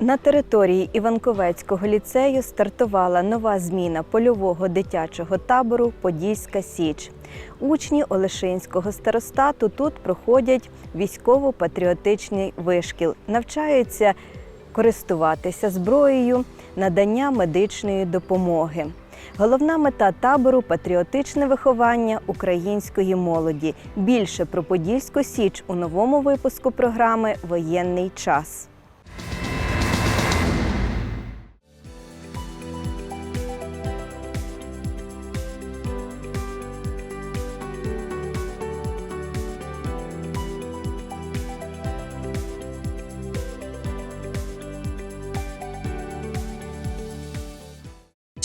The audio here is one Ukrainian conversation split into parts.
На території Іванковецького ліцею стартувала нова зміна польового дитячого табору Подільська Січ. Учні Олешинського старостату тут проходять військово-патріотичний вишкіл, навчаються користуватися зброєю, надання медичної допомоги. Головна мета табору патріотичне виховання української молоді. Більше про Подільську Січ у новому випуску програми Воєнний час.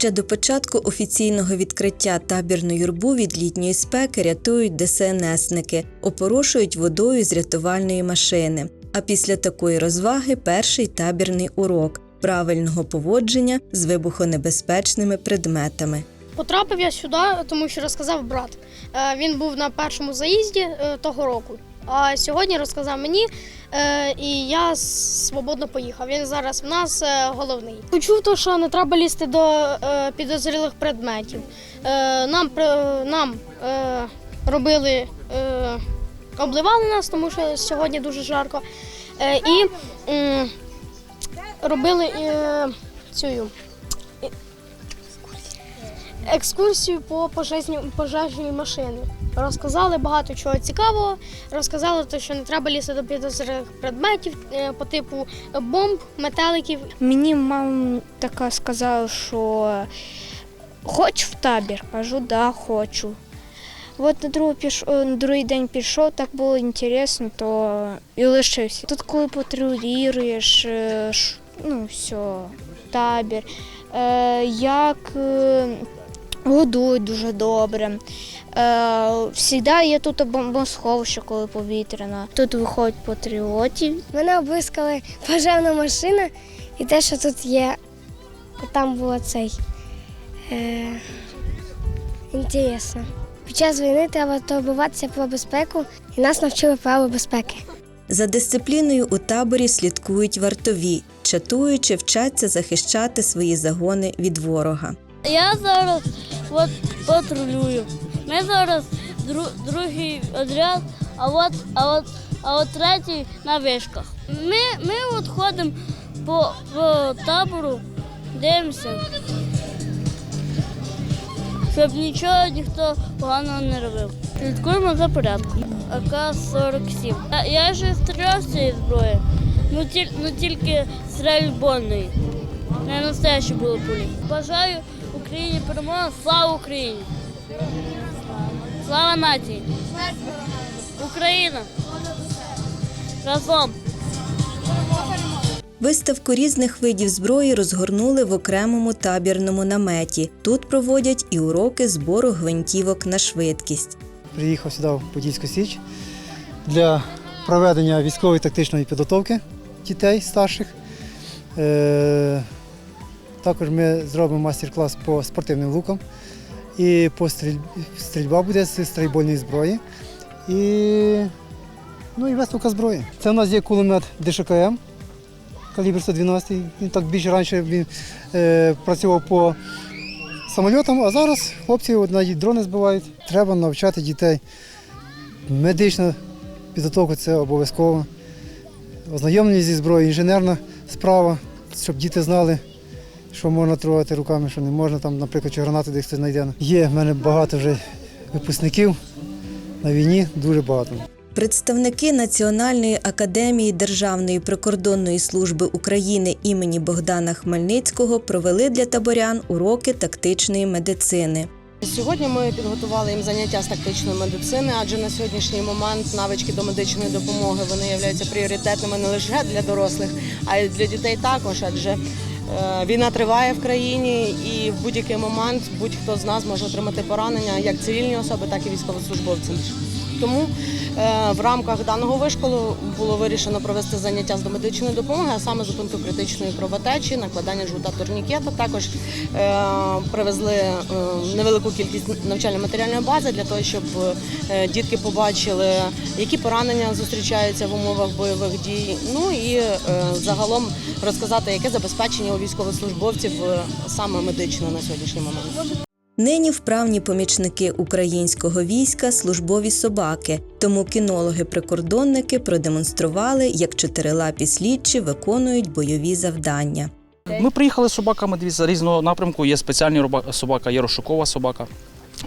Ще до початку офіційного відкриття табірну юрбу від літньої спеки рятують ДСНСники, опорошують водою з рятувальної машини. А після такої розваги перший табірний урок правильного поводження з вибухонебезпечними предметами. Потрапив я сюди, тому що розказав брат. Е, Він був на першому заїзді е, того року. А сьогодні розказав мені, і я свободно поїхав. Він зараз в нас е, головний. Почув то, що не треба лізти до е, підозрілих предметів. Е, Нам нам е, робили, е, обливали нас, тому що сьогодні дуже жарко. Е, І робили е, цю екскурсію по пожежній машині. Розказали багато чого цікавого. Розказали, те, що не треба лізти до підозрілих предметів е, по типу бомб, метеликів. Мені мама така сказала, що хоч в табір. Кажу, да, хочу. От на другий, піш... е, на другий день пішов, так було інтересно, то і лишився. Тут, коли патрулюєш, е, ну, все, табір, як годують дуже добре. Е, Всігда є тут бомбосховище, коли повітряна. Тут виходять патріотів, Мене обискали пожежна машина і те, що тут є. Там було цей. Е, інтересно. Під час війни треба турбуватися про безпеку, і нас навчили правил безпеки. За дисципліною у таборі слідкують вартові, чатуючи, вчаться захищати свої загони від ворога. Я зараз от патрулюю. Ми зараз дру, другий отряд, а от, а от, а от третій на вишках. Ми, ми от ходимо по, по табору, дивимося, щоб нічого ніхто поганого не робив. Слідкуємо за порядком. АК-47. Я, вже стріляв з цієї зброї, ну, тіль, ну тільки стрельбольної. Не настоящі були пулі. Бажаю Україні перемоги. Слава Україні! Слава нації! Україна! Разом! Виставку різних видів зброї розгорнули в окремому табірному наметі. Тут проводять і уроки збору гвинтівок на швидкість. приїхав сюди в Подільську Січ для проведення військової тактичної підготовки дітей старших. Також ми зробимо майстер-клас по спортивним лукам і по стріль... стрільба буде з стрільбольної зброї. І, ну, і виставка зброї. Це у нас є кулемет ДШКМ, калібр 112. Він так більше раніше він е, працював по самольотам, а зараз хлопці навіть дрони збивають. Треба навчати дітей. Медична підготовка це обов'язково. Ознайомлення зі зброєю, інженерна справа, щоб діти знали, що можна трогати руками, що не можна, там, наприклад, чи гранати десь хтось знайде. Є в мене багато вже випускників на війні, дуже багато. Представники Національної академії Державної прикордонної служби України імені Богдана Хмельницького провели для таборян уроки тактичної медицини. Сьогодні ми підготували їм заняття з тактичної медицини, адже на сьогоднішній момент навички до медичної допомоги вони являються пріоритетними не лише для дорослих, а й для дітей також. Адже війна триває в країні, і в будь-який момент будь-хто з нас може отримати поранення як цивільні особи, так і військовослужбовці. Тому е, в рамках даного вишколу було вирішено провести заняття з домедичної допомоги, а саме зупинку критичної кровотечі, накладання жгута турнікета. Також е, привезли е, невелику кількість навчально-матеріальної бази для того, щоб дітки побачили, які поранення зустрічаються в умовах бойових дій. Ну і загалом розказати, яке забезпечення у військовослужбовців саме медичне на сьогоднішній момент. Нині вправні помічники українського війська службові собаки, тому кінологи-прикордонники продемонстрували, як чотирилапі слідчі виконують бойові завдання. Ми приїхали з собаками дивіться, різного напрямку. Є спеціальні собака, є розшукова собака.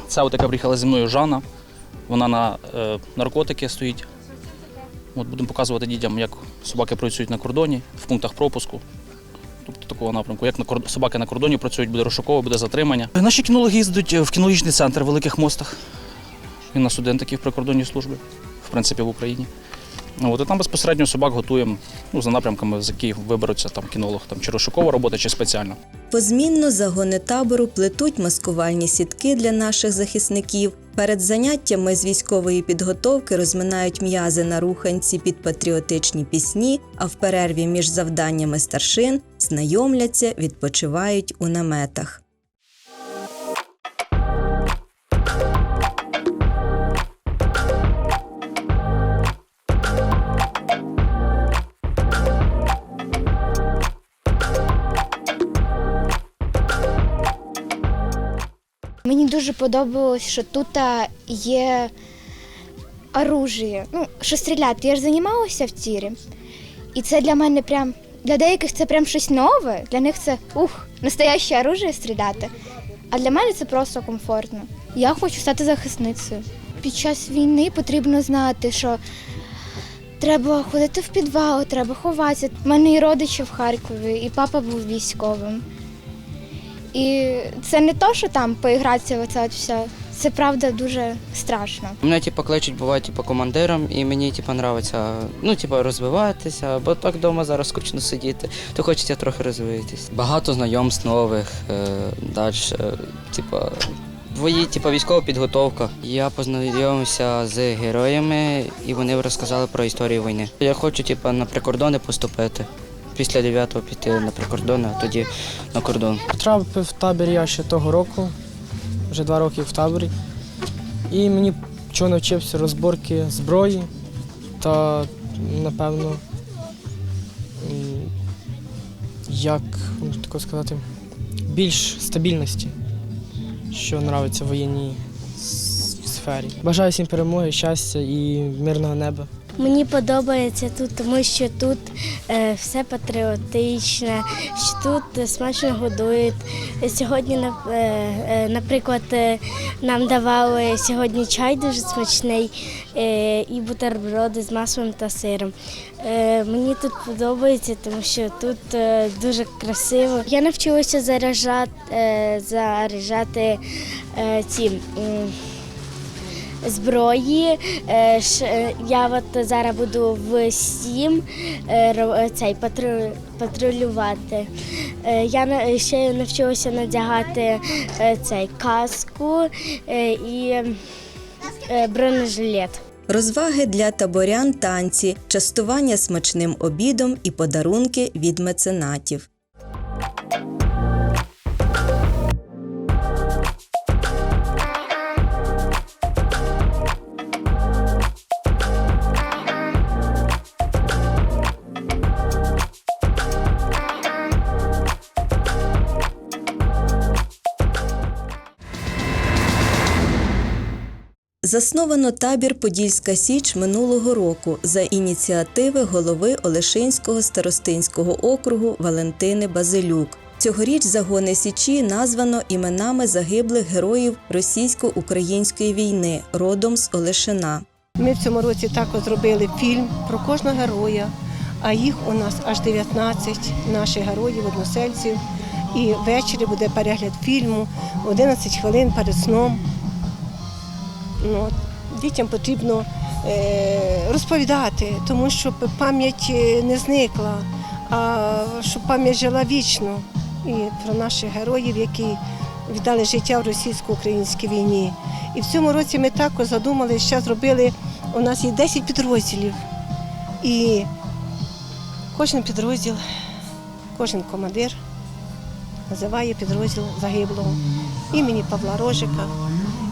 Це от приїхала зі мною Жанна. Вона на е, наркотики стоїть. От будемо показувати дітям, як собаки працюють на кордоні, в пунктах пропуску. Тобто такого напрямку. Як на корд- собаки на кордоні працюють, буде розшукове, буде затримання. Наші кінологи їздять в кінологічний центр в великих мостах. Він на студент такий в прикордонній службі, в принципі, в Україні. Ну, От, і там безпосередньо собак готуємо ну, за напрямками, з яких виберуться там кінолог, там, чи розшукова робота, чи спеціальна. Позмінно загони табору плетуть маскувальні сітки для наших захисників. Перед заняттями з військової підготовки розминають м'язи на руханці під патріотичні пісні, а в перерві між завданнями старшин знайомляться, відпочивають у наметах. Дуже подобалось, що тут є оружие. Ну, що стріляти. Я ж займалася в тірі. І це для мене прям. Для деяких це прям щось нове. Для них це ух, настояще оружие стріляти. А для мене це просто комфортно. Я хочу стати захисницею. Під час війни потрібно знати, що треба ходити в підвал, треба ховатися. У мене і родичі в Харкові, і папа був військовим. І це не то, що там поігратися оце от все. Це правда дуже страшно. Мене типу, кличуть, буває, типу, командиром, і мені типу, нравиться ну, типу, розвиватися, бо так вдома зараз скучно сидіти, то хочеться трохи розвиватися. Багато знайомств нових, е, далі, типу, твої, типу, військова підготовка. Я познайомився з героями, і вони розказали про історію війни. Я хочу, типу, на прикордони поступити. Після 9-го піти на прикордони, а тоді на кордон. Потрапив в табір я ще того року, вже два роки в таборі. І мені чого навчився розборки зброї та, напевно, як тако сказати, більш стабільності, що в воєнній сфері. Бажаю всім перемоги, щастя і мирного неба. Мені подобається тут, тому що тут е, все патріотичне, що тут е, смачно годують. Сьогодні, е, е, наприклад, е, нам давали сьогодні чай дуже смачний е, і бутерброди з маслом та сиром. Е, мені тут подобається, тому що тут е, дуже красиво. Я навчилася заряджати, е, заряджати е, ці. м, зброї. Е, е, Я от зараз буду в сім е, цей патрулювати. Я ще навчилася надягати цей каску і бронежилет. Розваги для таборян танці, частування смачним обідом і подарунки від меценатів. Засновано табір Подільська Січ минулого року за ініціативи голови Олешинського старостинського округу Валентини Базилюк. Цьогоріч загони Січі названо іменами загиблих героїв російсько-української війни родом з Олешина. Ми в цьому році також зробили фільм про кожного героя, а їх у нас аж 19 наших героїв, односельців. І ввечері буде перегляд фільму 11 хвилин перед сном. Ну, дітям потрібно е, розповідати, тому що пам'ять е, не зникла, а щоб пам'ять жила вічно. І про наших героїв, які віддали життя в російсько-українській війні. І в цьому році ми також задумали, що зробили у нас є 10 підрозділів. І кожен підрозділ, кожен командир називає підрозділ загиблого імені Павла Рожика,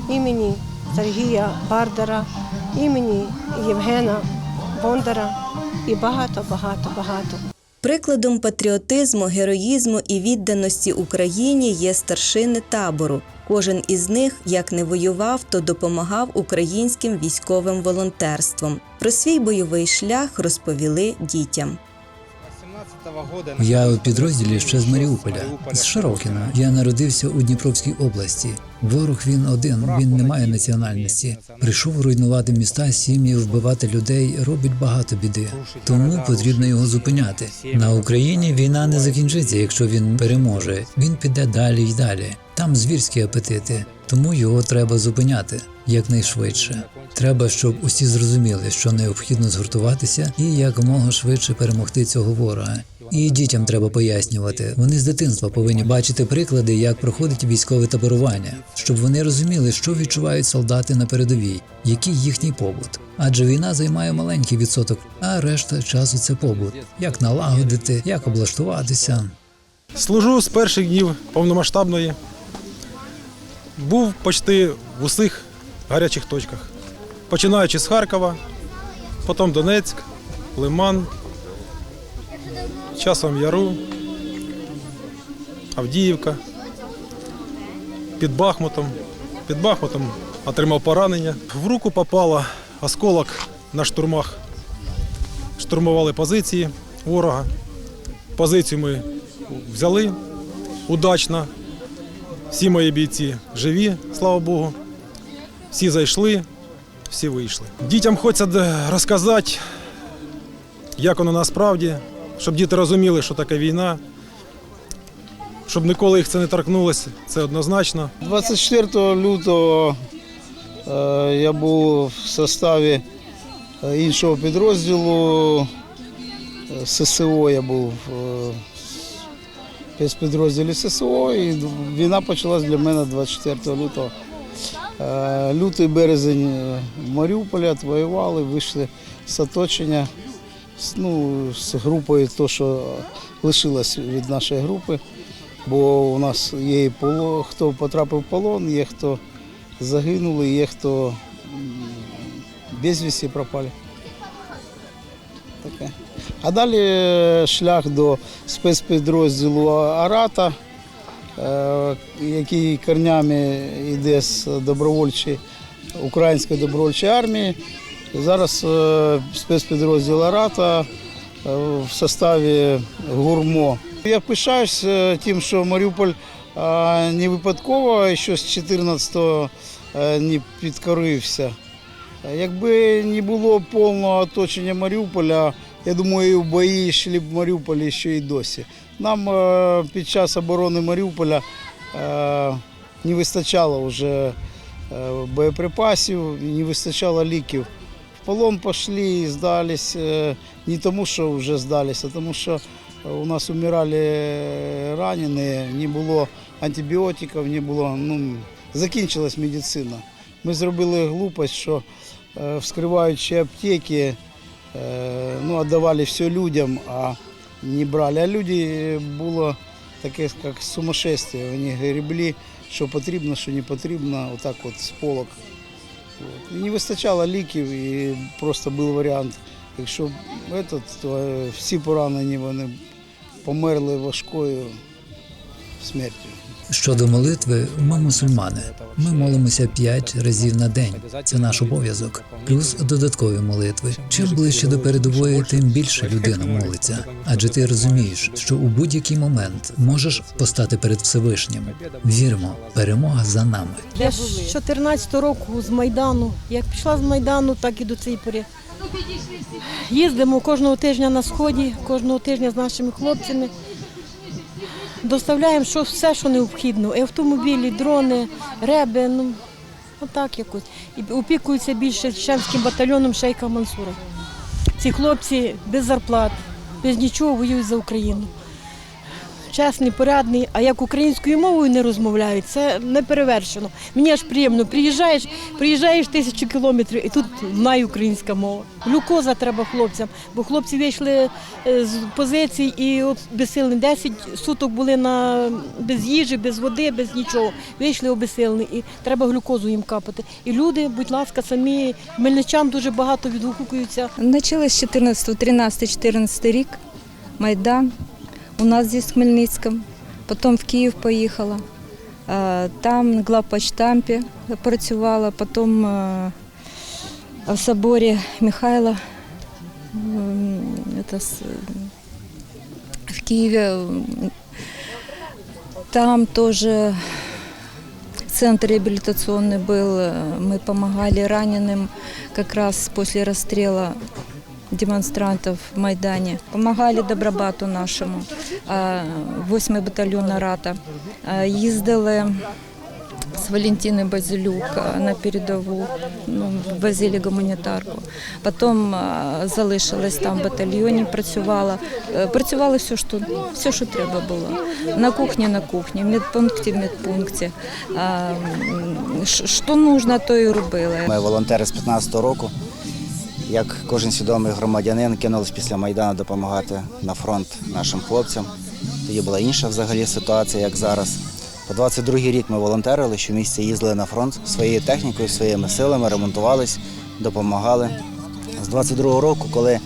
імені Сергія Бардара, імені Євгена Бондара і багато, багато, багато. Прикладом патріотизму, героїзму і відданості Україні є старшини табору. Кожен із них, як не воював, то допомагав українським військовим волонтерством. Про свій бойовий шлях розповіли дітям. Я у підрозділі ще з Маріуполя, з Широкіна. Я народився у Дніпровській області. Ворог він один, він не має національності. Прийшов руйнувати міста, сім'ї, вбивати людей, робить багато біди. Тому потрібно його зупиняти. На Україні війна не закінчиться, якщо він переможе. Він піде далі й далі. Там звірські апетити, тому його треба зупиняти якнайшвидше. Треба, щоб усі зрозуміли, що необхідно згуртуватися і якомога швидше перемогти цього ворога. І дітям треба пояснювати. Вони з дитинства повинні бачити приклади, як проходить військове таборування, щоб вони розуміли, що відчувають солдати на передовій, який їхній побут. Адже війна займає маленький відсоток, а решта часу це побут. Як налагодити, як облаштуватися. Служу з перших днів повномасштабної. Був почти в усіх гарячих точках. Починаючи з Харкова, потім Донецьк, Лиман, часом Яру, Авдіївка, під Бахмутом. Під Бахмутом отримав поранення. В руку попало осколок на штурмах. Штурмували позиції ворога. Позицію ми взяли удачно. Всі мої бійці живі, слава Богу. Всі зайшли, всі вийшли. Дітям хочеться розказати, як воно насправді, щоб діти розуміли, що таке війна, щоб ніколи їх це не торкнулося, це однозначно. 24 лютого е, я був в составі е, іншого підрозділу е, ССО. Я був в спецпідрозділі ССО, і війна почалась для мене 24 лютого. Лютий березень Маріуполя воювали, вийшли з оточення ну, з групою, то, що лишилось від нашої групи. Бо у нас є і поло, хто потрапив в полон, є хто загинули, є хто безвісті пропали. Таке. А далі е, шлях до спецпідрозділу Арата, е, який корнями йде з добровольчої української добровольчої армії. Зараз е, спецпідрозділ Арата е, в составі гурмо. Я пишаюсь е, тим, що Маріуполь не випадково що з 14-го е, не підкорився. Якби не було повного оточення Маріуполя, я думаю, бої йшли б в Маріуполі ще й досі. Нам під час оборони Маріуполя не вистачало вже боєприпасів, не вистачало ліків. Полон пішли і здались е, не тому, що вже здались, а тому, що у нас умирали ранені, не було антибіотиків, не було, ну, закінчилась медицина. Ми зробили глупость, що е, вскриваючи аптеки, е, ну, віддавали все людям, а не брали. А люди було таке, як сумасшествие. Вони гребли, що потрібно, що не потрібно, отак от з полок. І не вистачало ліків, і просто був варіант. Якщо этот, то е, всі поранені вони померли важкою смертю. Щодо молитви, ми мусульмани. Ми молимося п'ять разів на день. Це наш обов'язок. Плюс додаткові молитви. Чим ближче до передової, тим більше людина молиться. Адже ти розумієш, що у будь-який момент можеш постати перед Всевишнім. Віримо, перемога за нами. Я з 14 року з Майдану. Як пішла з Майдану, так і до цієї пори. Їздимо кожного тижня на сході, кожного тижня з нашими хлопцями. Доставляємо що, все, що необхідно. І автомобілі, дрони, реби. Ну, отак якось. І опікуються більше Чеченським батальйоном Шейка Мансура. Ці хлопці без зарплат, без нічого воюють за Україну. Чесний, порядний. А як українською мовою не розмовляють, це не перевершено. Мені аж приємно. Приїжджаєш, приїжджаєш тисячу кілометрів, і тут знає українська мова. Глюкоза треба хлопцям, бо хлопці вийшли е, з позицій і от безсилені 10 суток були на без їжі, без води, без нічого. Вийшли обесилені, і треба глюкозу їм капати. І люди, будь ласка, самі хмельничан дуже багато відгукуються. Началось 14, 13, 14 рік, Майдан У нас здесь в Хмельницькому. Потім в Київ поїхала. Е, Там на главпочтампі працювала, потім е, в соборі Михайла м, это с- в Києві. м, Там тоже центр реабилитационный был. э, Мы помогали раненым как раз после расстрела демонстрантов в Майдане. Помогали Добробату нашому, 8-й батальйон НАРАТа. А, Їздили з Валентиною Базилюк на передову, ну, возили гуманітарку. Потім залишилась там в батальйоні, працювала. Е, Працювала все, що, все, що треба було. На кухні, на кухні, в медпункті, в медпункті. Що нужно, то і робили. Ми волонтери з 15-го року. Як кожен свідомий громадянин кинулись після Майдану допомагати на фронт нашим хлопцям. Тоді була інша взагалі ситуація, як зараз. По 22-й рік ми волонтерили, щомісяця їздили на фронт своєю технікою, своїми силами, ремонтувались, допомагали. З 22-го року, коли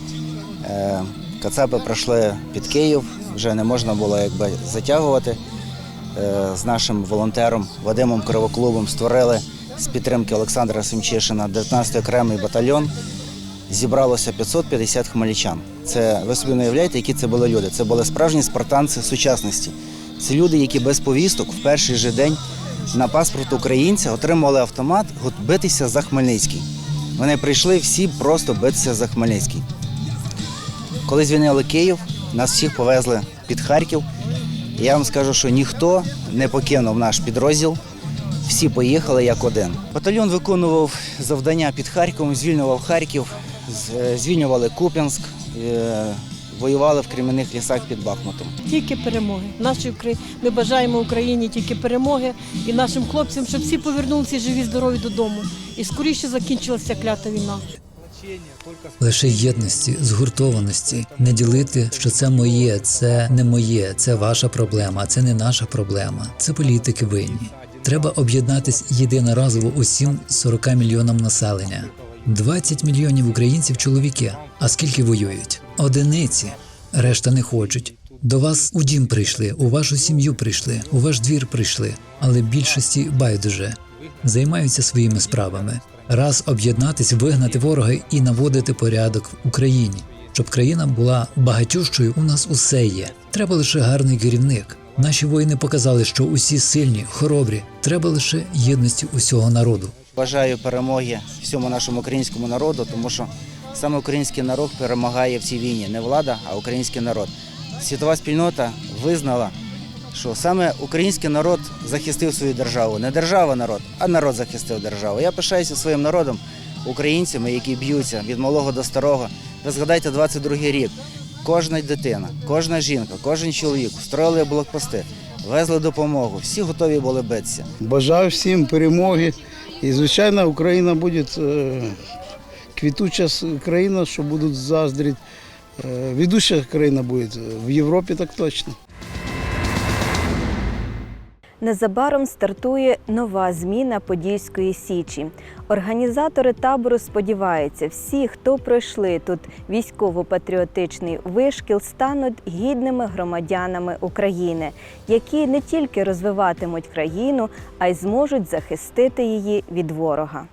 е, Кацапи пройшли під Київ, вже не можна було якби затягувати. Е, з нашим волонтером Вадимом Кривоклубом створили з підтримки Олександра Семчишина 19-й окремий батальйон. Зібралося 550 хмельничан. Це ви собі не уявляєте, які це були люди. Це були справжні спартанці сучасності. Це люди, які без повісток в перший же день на паспорт українця отримали автомат битися за Хмельницький. Вони прийшли всі просто битися за Хмельницький. Коли звільнили Київ, нас всіх повезли під Харків. Я вам скажу, що ніхто не покинув наш підрозділ. Всі поїхали як один. Батальйон виконував завдання під Харковом, звільнював Харків, звільнювали Куп'янськ, е, воювали в кремінних лісах під Бахмутом. Тільки перемоги. Наші Украї- Ми бажаємо Україні тільки перемоги і нашим хлопцям, щоб всі повернулися живі, здорові додому. І скоріше закінчилася клята війна. Лише єдності, згуртованості, не ділити, що це моє, це не моє, це ваша проблема, це не наша проблема. Це політики винні. Треба об'єднатись єдиноразово усім 40 мільйонам населення. 20 мільйонів українців чоловіки. А скільки воюють? Одиниці. Решта не хочуть. До вас у дім прийшли, у вашу сім'ю прийшли, у ваш двір прийшли, але більшості байдуже займаються своїми справами. Раз об'єднатись, вигнати ворога і наводити порядок в Україні, щоб країна була багатющою. У нас усе є. Треба лише гарний керівник. Наші воїни показали, що усі сильні, хоробрі. Треба лише єдності усього народу. Бажаю перемоги всьому нашому українському народу, тому що саме український народ перемагає в цій війні. Не влада, а український народ. Світова спільнота визнала, що саме український народ захистив свою державу. Не держава народ, а народ захистив державу. Я пишаюся своїм народом, українцями, які б'ються від малого до старого. Ви згадайте 22-й рік. Кожна дитина, кожна жінка, кожен чоловік строїли блокпости, везли допомогу. Всі готові були битися. Бажаю всім перемоги. І, звичайно, Україна буде е, квітуча країна, що будуть заздрити. Е, ведуща країна буде в Європі, так точно. Незабаром стартує нова зміна Подільської Січі. Організатори табору сподіваються, всі, хто пройшли тут військово-патріотичний вишкіл, стануть гідними громадянами України, які не тільки розвиватимуть країну, а й зможуть захистити її від ворога.